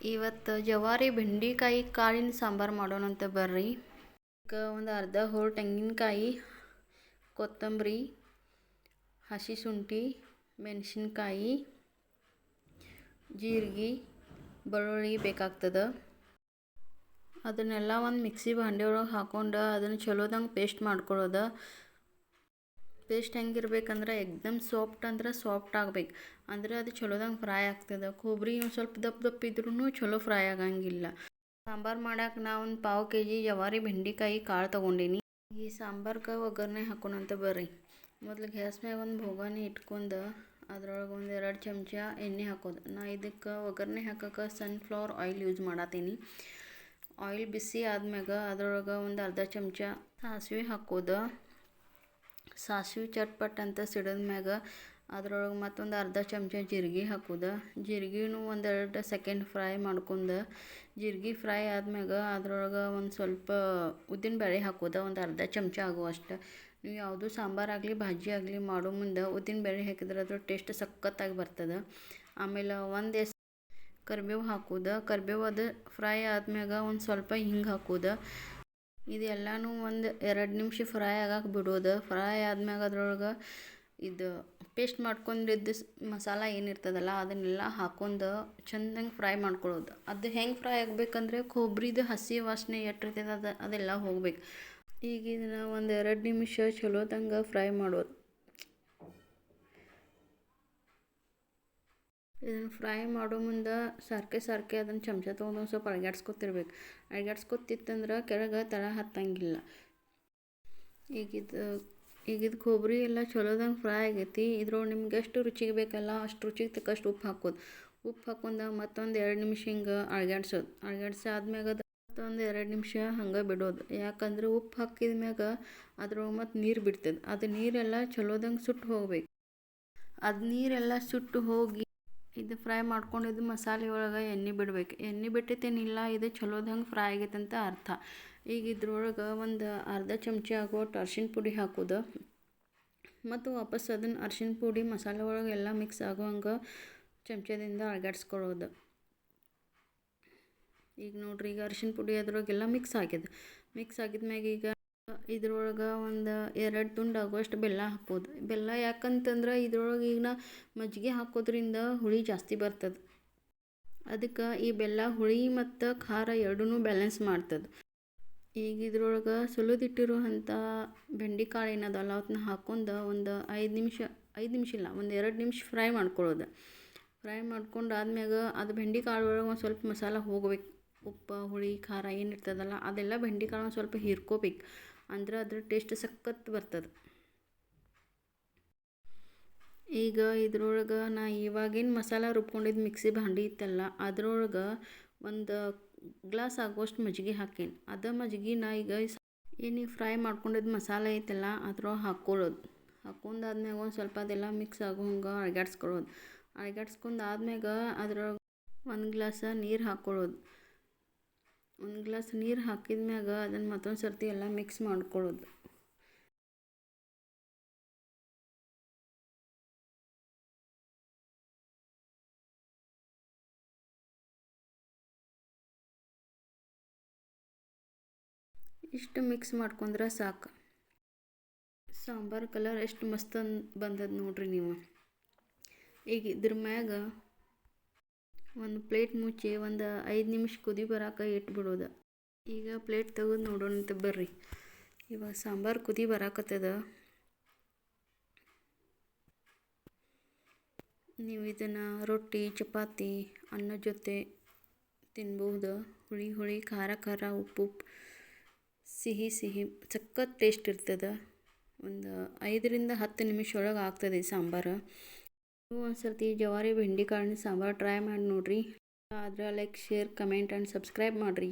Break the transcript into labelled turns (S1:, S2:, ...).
S1: ಇವತ್ತು ಜವಾರಿ ಬೆಂಡೆಕಾಯಿ ಕಾಳಿನ ಸಾಂಬಾರು ಮಾಡೋಣಂತ ಬರ್ರಿ. ಒಂದು ಅರ್ಧ ಹೋಳು ತೆಂಗಿನಕಾಯಿ, ಕೊತ್ತಂಬರಿ, ಹಸಿ ಶುಂಠಿ, ಮೆಣಸಿನ್ಕಾಯಿ, ಜೀರಿಗೆ, ಬೆಳ್ಳುಳ್ಳಿ ಬೇಕಾಗ್ತದೆ. ಅದನ್ನೆಲ್ಲ ಒಂದು ಮಿಕ್ಸಿ ಭಾಂಡೆ ಒಳಗೆ ಹಾಕ್ಕೊಂಡು ಅದನ್ನು ಚಲೋದಂಗೆ ಪೇಸ್ಟ್ ಮಾಡ್ಕೊಳ್ಳೋದು ಪೇಸ್ಟ್ ಹೆಂಗಿರ್ಬೇಕಂದ್ರೆ ಎಕ್ದಮ್ ಸಾಫ್ಟ್ ಅಂದ್ರೆ ಸಾಫ್ಟ್ ಆಗ್ಬೇಕು. ಅಂದರೆ ಅದು ಚಲೋದಂಗೆ ಫ್ರೈ ಆಗ್ತದೆ. ಕೊಬ್ಬರಿ ಒಂದು ಸ್ವಲ್ಪ ದಪ್ಪ ದಪ್ಪ ಇದ್ರೂ ಚಲೋ ಫ್ರೈ ಆಗಂಗಿಲ್ಲ. ಸಾಂಬಾರು ಮಾಡಕ್ಕೆ ನಾ ಒಂದು ಪಾವು ಕೆ ಜಿ ಜವಾರಿ ಬೆಂಡೆಕಾಯಿ ಕಾಳು ತೊಗೊಂಡೀನಿ. ಈ ಸಾಂಬಾರ್ಗೆ ಒಗ್ಗರಣೆ ಹಾಕೋಣಂತ ಬರ್ರಿ. ಮೊದಲು ಗ್ಯಾಸ್ ಮ್ಯಾಗ ಒಂದು ಭೋಗಾನಿ ಇಟ್ಕೊಂಡು ಅದ್ರೊಳಗೆ ಒಂದು ಎರಡು ಚಮಚ ಎಣ್ಣೆ ಹಾಕೋದು. ನಾ ಇದಕ್ಕೆ ಒಗ್ಗರಣೆ ಹಾಕಕ್ಕೆ ಸನ್ಫ್ಲವರ್ ಆಯಿಲ್ ಯೂಸ್ ಮಾಡತ್ತೀನಿ ಆಯಿಲ್ ಬಿಸಿ ಆದ್ಮ್ಯಾಗ ಅದರೊಳಗೆ ಒಂದು ಅರ್ಧ ಚಮಚ ಸಾಸಿವೆ ಹಾಕೋದು. ಸಾಸಿವೆ ಚಟ್ಪಟ್ ಅಂತ ಸಿಡಿದ ಮ್ಯಾಗ ಅದ್ರೊಳಗೆ ಮತ್ತೊಂದು ಅರ್ಧ ಚಮಚ ಜೀರ್ಗೆ ಹಾಕೋದು. ಜೀರ್ಗೆನೂ ಒಂದೆರಡು ಸೆಕೆಂಡ್ ಫ್ರೈ ಮಾಡ್ಕೊಂಡು ಜೀರ್ಗೆ ಫ್ರೈ ಆದ್ಮ್ಯಾಗ ಅದ್ರೊಳಗೆ ಒಂದು ಸ್ವಲ್ಪ ಉದ್ದಿನಬೇಳೆ ಹಾಕೋದು. ಒಂದು ಅರ್ಧ ಚಮಚ ಆಗುವಷ್ಟು. ನೀವು ಯಾವುದು ಸಾಂಬಾರಾಗಲಿ ಭಾಜಿ ಆಗಲಿ ಮಾಡೋ ಮುಂದೆ ಉದ್ದಿನಬೇಳೆ ಹಾಕಿದ್ರೆ ಅದ್ರ ಟೇಸ್ಟ್ ಸಖತ್ತಾಗಿ ಬರ್ತದೆ. ಆಮೇಲೆ ಒಂದು ಕರಿಬೇವು ಹಾಕೋದು. ಕರ್ಬೇವು ಅದು ಫ್ರೈ ಆದ್ಮ್ಯಾಗ ಒಂದು ಸ್ವಲ್ಪ ಹಿಂಗೆ ಹಾಕೋದು. ಇದೆಲ್ಲನೂ ಒಂದು ಎರಡು ನಿಮಿಷ ಫ್ರೈ ಆಗಕ್ಕೆ ಬಿಡೋದು. ಫ್ರೈ ಆದ್ಮ್ಯಾಗ ಅದ್ರೊಳಗೆ ಇದು ಪೇಸ್ಟ್ ಮಾಡ್ಕೊಂಡಿದ್ದು ಮಸಾಲ ಏನಿರ್ತದಲ್ಲ, ಅದನ್ನೆಲ್ಲ ಹಾಕೊಂಡು ಚೆಂದಂಗೆ ಫ್ರೈ ಮಾಡ್ಕೊಳ್ಳೋದು. ಅದು ಹೆಂಗೆ ಫ್ರೈ ಆಗಬೇಕಂದ್ರೆ ಕೊಬ್ಬರಿದು ಹಸಿ ವಾಸನೆ ಎಷ್ಟಿರ್ತದೆ ಅದು ಅದೆಲ್ಲ ಹೋಗ್ಬೇಕು. ಈಗ ಇದನ್ನು ಒಂದು ಎರಡು ನಿಮಿಷ ಚಲೋದಂಗೆ ಫ್ರೈ ಮಾಡೋದು. ಇದನ್ನು ಫ್ರೈ ಮಾಡೋ ಮುಂದೆ ಸರ್ಕೆ ಸರ್ಕೆ ಅದನ್ನು ಚಮಚ ತೊಗೊಂಡು ಸ್ವಲ್ಪ ಅಳಗಾಡ್ಸ್ಕೊತಿರ್ಬೇಕು. ಅಳಗಾಡ್ಸ್ಕೊತಿತ್ತಂದ್ರೆ ಕೆಳಗೆ ತಳ ಹತ್ತಂಗಿಲ್ಲ. ಈಗ ಇದು ಈಗ ಇದು ಕೊಬ್ಬರಿ ಎಲ್ಲ ಚಲೋದಂಗೆ ಫ್ರೈ ಆಗೈತಿ. ಇದ್ರೊಳಗೆ ನಿಮ್ಗೆ ಎಷ್ಟು ರುಚಿಗೆ ಬೇಕಲ್ಲ ಅಷ್ಟು ರುಚಿಗೆ ತಕ್ಕಷ್ಟು ಉಪ್ಪು ಹಾಕೋದು ಉಪ್ಪು ಹಾಕೊಂಡು ಮತ್ತೊಂದು ಎರಡು ನಿಮಿಷ ಹಿಂಗೆ ಅಳಗಾಡ್ಸೋದು. ಅಳ್ಗಾಡ್ಸಿ ಆದ್ಮ್ಯಾಗ ಮತ್ತೊಂದು ಎರಡು ನಿಮಿಷ ಹಂಗೆ ಬಿಡೋದು. ಯಾಕಂದ್ರೆ ಉಪ್ಪು ಹಾಕಿದ ಮ್ಯಾಗ ಅದ್ರೊಳಗೆ ಮತ್ತು ನೀರು ಬಿಡ್ತದೆ. ಅದು ನೀರೆಲ್ಲ ಚಲೋದಂಗೆ ಸುಟ್ಟು ಹೋಗ್ಬೇಕು. ಅದು ನೀರೆಲ್ಲ ಸುಟ್ಟು ಹೋಗಿ ಇದು ಫ್ರೈ ಮಾಡ್ಕೊಂಡಿದ್ದು ಮಸಾಲೆ ಒಳಗೆ ಎಣ್ಣೆ ಬಿಡ್ಬೇಕು. ಎಣ್ಣೆ ಬಿಟ್ಟಿತ್ತೇನಿಲ್ಲ ಇದು ಚಲೋದಂಗೆ ಫ್ರೈ ಆಗೈತೆ ಅಂತ ಅರ್ಥ. ಈಗ ಇದ್ರೊಳಗೆ ಒಂದು ಅರ್ಧ ಚಮಚ ಆಗೋ ಅರ್ಶಿಣ ಪುಡಿ ಹಾಕೋದು. ಮತ್ತು ವಾಪಸ್ ಅದನ್ನು ಅರ್ಶಿನ ಪುಡಿ, ಮಸಾಲೆ ಒಳಗೆ ಎಲ್ಲ ಮಿಕ್ಸ್ ಆಗೋ ಹಂಗೆ ಚಮಚದಿಂದ ಅಳಗಾಡ್ಸ್ಕೊಳ್ಳೋದು. ಈಗ ನೋಡ್ರಿ, ಈಗ ಅರ್ಶಿನ ಪುಡಿ ಅದ್ರೊಳಗೆಲ್ಲ ಮಿಕ್ಸ್ ಆಗಿದೆ. ಮಿಕ್ಸ್ ಆಗಿದ್ಮ್ಯಾಗ ಈಗ ಇದ್ರೊಳಗೆ ಒಂದು ಎರಡು ತುಂಡು ಆಗುವಷ್ಟು ಬೆಲ್ಲ ಹಾಕ್ಬೋದು. ಬೆಲ್ಲ ಯಾಕಂತಂದ್ರೆ ಇದ್ರೊಳಗೆ ಈಗ ಮಜ್ಜಿಗೆ ಹಾಕೋದ್ರಿಂದ ಹುಳಿ ಜಾಸ್ತಿ ಬರ್ತದೆ. ಅದಕ್ಕೆ ಈ ಬೆಲ್ಲ, ಹುಳಿ ಮತ್ತು ಖಾರ ಎರಡೂ ಬ್ಯಾಲೆನ್ಸ್ ಮಾಡ್ತದೆ. ಈಗ ಇದ್ರೊಳಗೆ ಸುಲಿದಿಟ್ಟಿರುವಂಥ ಬೆಂಡೆಕಾಳು ಏನದಲ್ಲ ಅವತ್ತನ್ನ ಹಾಕೊಂಡು ಒಂದು ಐದು ನಿಮಿಷ ಐದು ನಿಮಿಷ ಇಲ್ಲ, ಒಂದು ಎರಡು ನಿಮಿಷ ಫ್ರೈ ಮಾಡ್ಕೊಳ್ಳೋದು ಫ್ರೈ ಮಾಡ್ಕೊಂಡು ಆದ್ಮ್ಯಾಗ ಅದು ಬೆಂಡೆಕಾಳು ಒಳಗೆ ಒಂದು ಸ್ವಲ್ಪ ಮಸಾಲ ಹೋಗ್ಬೇಕು. ಉಪ್ಪು, ಹುಳಿ, ಖಾರ ಏನಿರ್ತದಲ್ಲ ಅದೆಲ್ಲ ಬೆಂಡೆಕಾಳು ಒಂದು ಸ್ವಲ್ಪ ಹೀರ್ಕೋಬೇಕು. ಅಂದ್ರೆ ಅದ್ರ ಟೇಸ್ಟ್ ಸಖತ್ ಬರ್ತದೆ. ಈಗ ಇದ್ರೊಳಗೆ ನಾ ಇವಾಗೇನು ಮಸಾಲ ರುಬ್ಕೊಂಡಿದ್ದು ಮಿಕ್ಸಿ ಭಾಂಡಿ ಇತ್ತಲ್ಲ, ಅದ್ರೊಳಗೆ ಒಂದು ಗ್ಲಾಸ್ ಆಗುವಷ್ಟು ಮಜ್ಜಿಗೆ ಹಾಕೀನಿ. ಅದ ಮಜ್ಜಿಗೆ ನಾ ಈಗ ಏನು ಫ್ರೈ ಮಾಡ್ಕೊಂಡಿದ್ದು ಮಸಾಲ ಐತಲ್ಲ ಅದ್ರೊಳಗೆ ಹಾಕ್ಕೊಳ್ಳೋದು ಹಾಕೊಂಡಾದ್ಮ್ಯಾಗ ಒಂದು ಸ್ವಲ್ಪ ಅದೆಲ್ಲ ಮಿಕ್ಸ್ ಆಗೋ ಹಂಗೆ ಅಳ್ಗಾಡ್ಸ್ಕೊಳ್ಳೋದು. ಅಳ್ಗಾಡ್ಸ್ಕೊಂಡು ಆದ್ಮ್ಯಾಗ ಅದ್ರೊಳಗೆ ಒಂದು ಗ್ಲಾಸ ನೀರು ಹಾಕ್ಕೊಳ್ಳೋದು ಒಂದು ಗ್ಲಾಸ್ ನೀರು ಹಾಕಿದ ಮ್ಯಾಗ ಅದನ್ನು ಮತ್ತೊಂದು ಸರ್ತಿ ಎಲ್ಲ ಮಿಕ್ಸ್ ಮಾಡ್ಕೊಳ್ಳೋದು ಇಷ್ಟು ಮಿಕ್ಸ್ ಮಾಡ್ಕೊಂಡ್ರೆ ಸಾಕು. ಸಾಂಬಾರು ಕಲರ್ ಎಷ್ಟು ಮಸ್ತ್ ಬಂದದ ನೋಡ್ರಿ ನೀವು. ಈಗ ಇದ್ರ ಮ್ಯಾಗ ಒಂದು ಪ್ಲೇಟ್ ಮುಚ್ಚಿ ಒಂದು ಐದು ನಿಮಿಷ ಕುದಿ ಬರಾಕ ಇಟ್ಬಿಡೋದು. ಈಗ ಪ್ಲೇಟ್ ತೆಗೆದು ನೋಡೋಣ ಅಂತ ಬರ್ರಿ. ಇವಾಗ ಸಾಂಬಾರು ಕುದಿ ಬರಾಕತ್ತದ. ನೀವು ಇದನ್ನು ರೊಟ್ಟಿ, ಚಪಾತಿ, ಅನ್ನ ಜೊತೆ ತಿನ್ಬಹುದು. ಹುಳಿ ಹುಳಿ, ಖಾರ ಖಾರ, ಉಪ್ಪು ಸಿಹಿ ಸಿಹಿ, ಸಖತ್ ಟೇಸ್ಟ್ ಇರ್ತದೆ. ಒಂದು ಐದರಿಂದ ಹತ್ತು ನಿಮಿಷ ಒಳಗೆ ಆಗ್ತದೆ ಸಾಂಬಾರು. ನೀವು ಒಂದು ಸರ್ತಿ ಜವಾರಿ ಬೆಂಡೆಕಾಳಿನ ಸಾಂಬಾರು ಟ್ರೈ ಮಾಡಿ ನೋಡಿರಿ. ಆದರೆ like share comment and subscribe ಮಾಡಿರಿ.